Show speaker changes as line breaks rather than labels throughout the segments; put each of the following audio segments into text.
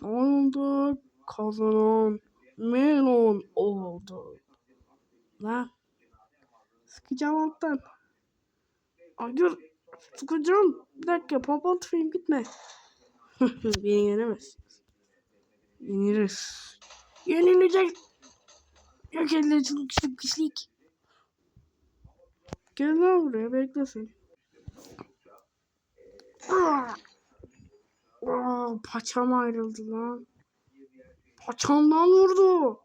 Sonunda kazanan Melon oldu. Lan. Sıkacağım alttan. Hayır. Sıkacağım. Bir dakika pompon tüfeğim gitme. Beni yenemezsiniz. Yeniriz. Yenilecek. Yok edilecek küçük pislik. Gel lan buraya beklesin. Aa, paçam ayrıldı lan. Paçamdan vurdu.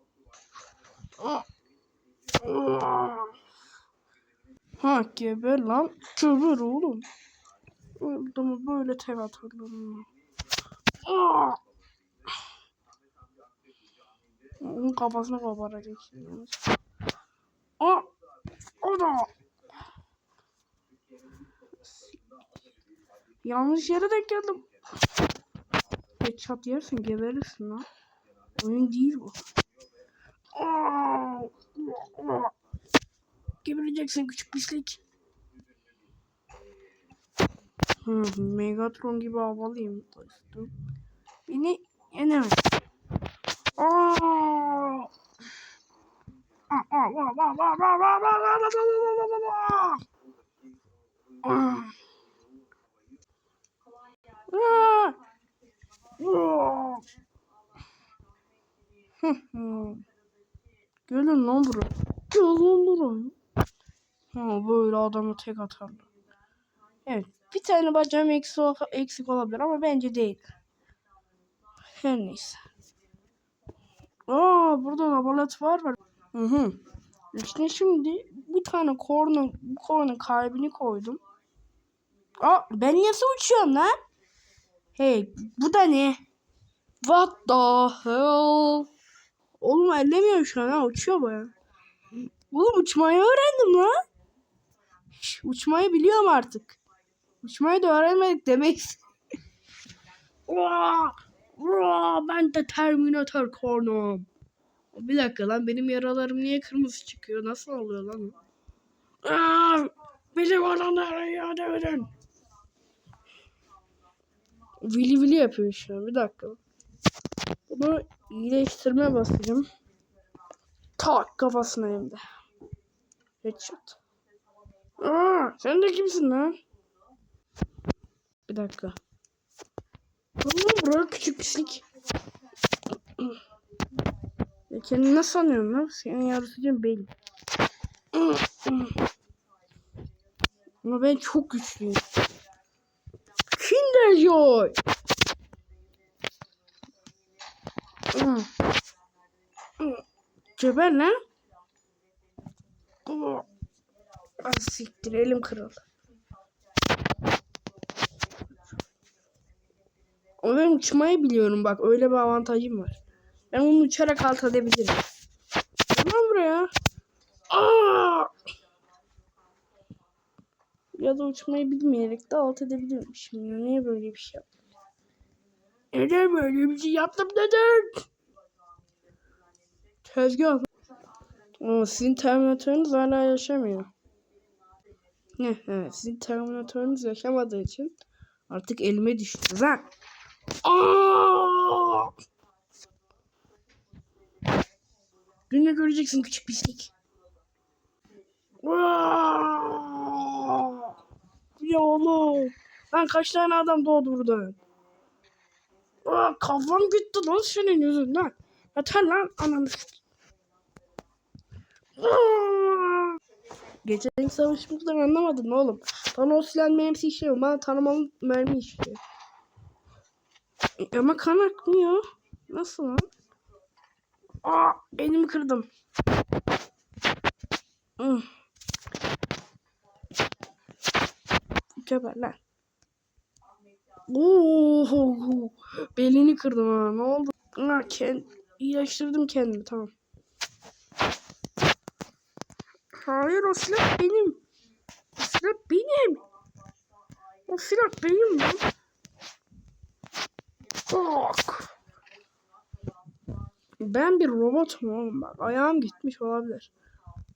Ha geber lan. Geber oğlum. Adamı böyle tek atarlar. Aa. Onun kafasına koparacak şimdi. Aa. O da. Yanlış yere denk geldim. Headshot yersin geberirsin lan. Oyun değil bu. Gebereceksin küçük pislik. Hı, Megatron gibi havalıyım. Beni yenemez. Aa! Gelin lan buraya. Gel lan buraya. Ha böyle adamı tek atarlar. Evet. Bir tane bacağım eksik, eksik olabilir ama bence değil. Her neyse. Aa burada laboratuvar var. Hı hı. İşte şimdi bir tane kornun, bu kornun kalbini koydum. Aa ben nasıl uçuyorum lan? Hey bu da ne? What the hell? Oğlum ellemiyorum şu an ha uçuyor baya. Oğlum uçmayı öğrendim lan. Uçmayı biliyorum artık. Uçmayı da öğrenmedik demek. Ben de Terminator kornum. Bir dakika lan benim yaralarım niye kırmızı çıkıyor? Nasıl oluyor lan? Aa! Bilim olanlara yardım. Vili vili yapıyor şu an. Bir dakika. Bunu iyileştirme basacağım. Tak kafasına hem de. Headshot. Aa, sen de kimsin lan? Bir dakika. Oğlum buraya küçük pislik. Ya kendini ne sanıyorsun lan? Seni yaratacağım belli. Ama ben çok güçlüyüm. Kinder Joy. Geber lan. Ah, siktir elim kırıldı. Ama ben uçmayı biliyorum bak öyle bir avantajım var. Ben onu uçarak alt edebilirim. Tamam buraya. Aa! Ya da uçmayı bilmeyerek de alt edebilirmişim. Ya niye böyle bir şey yaptım? Neden böyle şey yaptım neden? Tezgah. Ama sizin terminatörünüz hala yaşamıyor. Evet, sizin terminatörünüz yaşamadığı için artık elime düştü. Lan! Aa! Günle göreceksin küçük pislik. Aa! Ya oğlum. Lan kaç tane adam doğdu burada? Aa, kafam gitti lan senin yüzünden. Yeter lan ananı. Geçen savaşımızdan anlamadın oğlum? Bana o silah mermisi işliyor. Bana tanımalı mermi işliyor. Ama kan akmıyor. Nasıl lan? Aa, elimi kırdım. Geber lan. Oo, belini kırdım ha. Ne oldu? Ha, kend, iyileştirdim kendimi tamam. Hayır o silah benim. O silah benim. O silah benim. Bak. Ben bir robotum oğlum bak. Ayağım gitmiş olabilir.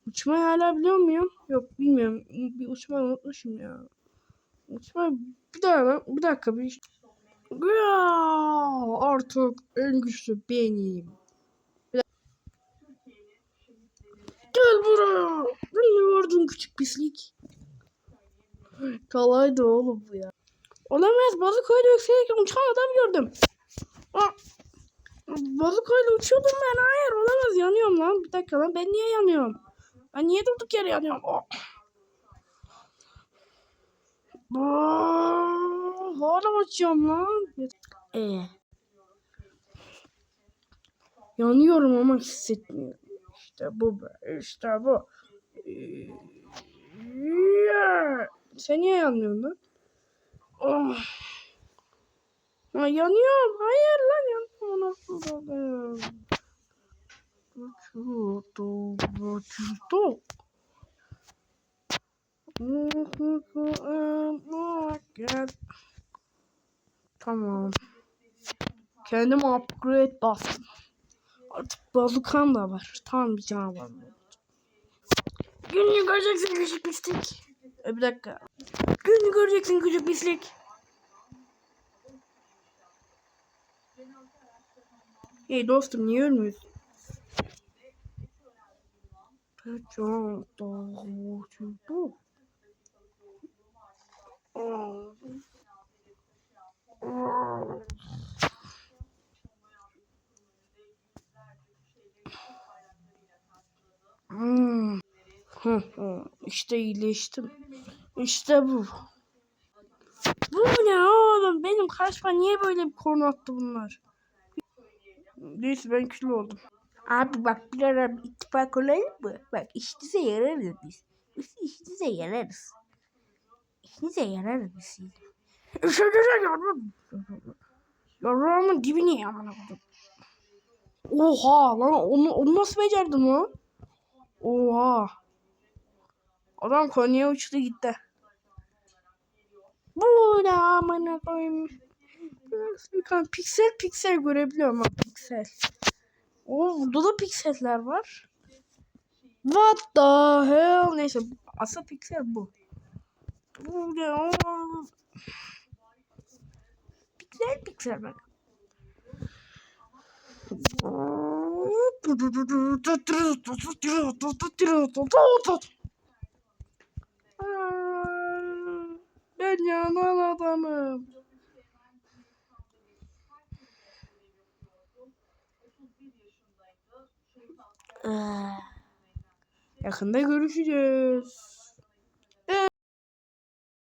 Uçmayı hala biliyor muyum? Yok bilmiyorum. Bir uçmayı unutmuşum ya. Bir dakika bir dakika bir Ya, artık en güçlü benim. Gel buraya. Beni vurdun küçük pislik. Kolaydı oğlum bu ya. Olamaz. Balıkoyla yükselerek uçan adam gördüm. Aa, Balıkoyla uçuyordum ben. Hayır olamaz. Yanıyorum lan. Bir dakika lan. Ben niye yanıyorum? Ben niye durduk yere yanıyorum? Oh. Hala uçuyorum lan. Ee. Yanıyorum ama hissetmiyorum. İşte bu be. İşte bu. Ee. Sen niye yanmıyorsun lan? Oh. Ya yanıyorum. Hayır lan yanıyorum. Nasıl oluyor? Vücudu, vücudu. Tamam. Kendim upgrade bastım. Artık bazukan da var. Tam bir canavar. Gününü göreceksin küçük pislik. E, bir dakika. Gününü göreceksin küçük pislik. Hey dostum niye ölmüyorsun? Çok doğru. Hmm. İşte iyileştim. İşte bu. Bu ne oğlum? Benim kaşma niye böyle bir konu attı bunlar? Neyse ben kilo oldum.
Abi bak bir ara ittifak olalım mı? Bak işinize yararız biz. Biz işinize yararız. İşinize yararız biz.
Üşüdüre yardım. Yarrağımın dibine yamana koydum. Oha lan onu, onu nasıl becerdin lan? Oha. Adam Konya'ya uçtu gitti. Bu ne amına koyayım. Piksel piksel görebiliyorum bak piksel. Oo burada da pikseller var. What the hell? Neyse asıl piksel bu. Bu ne oğlum? Piksel piksel bak. Ben yanan adamım.
Aa,
Yakında görüşeceğiz.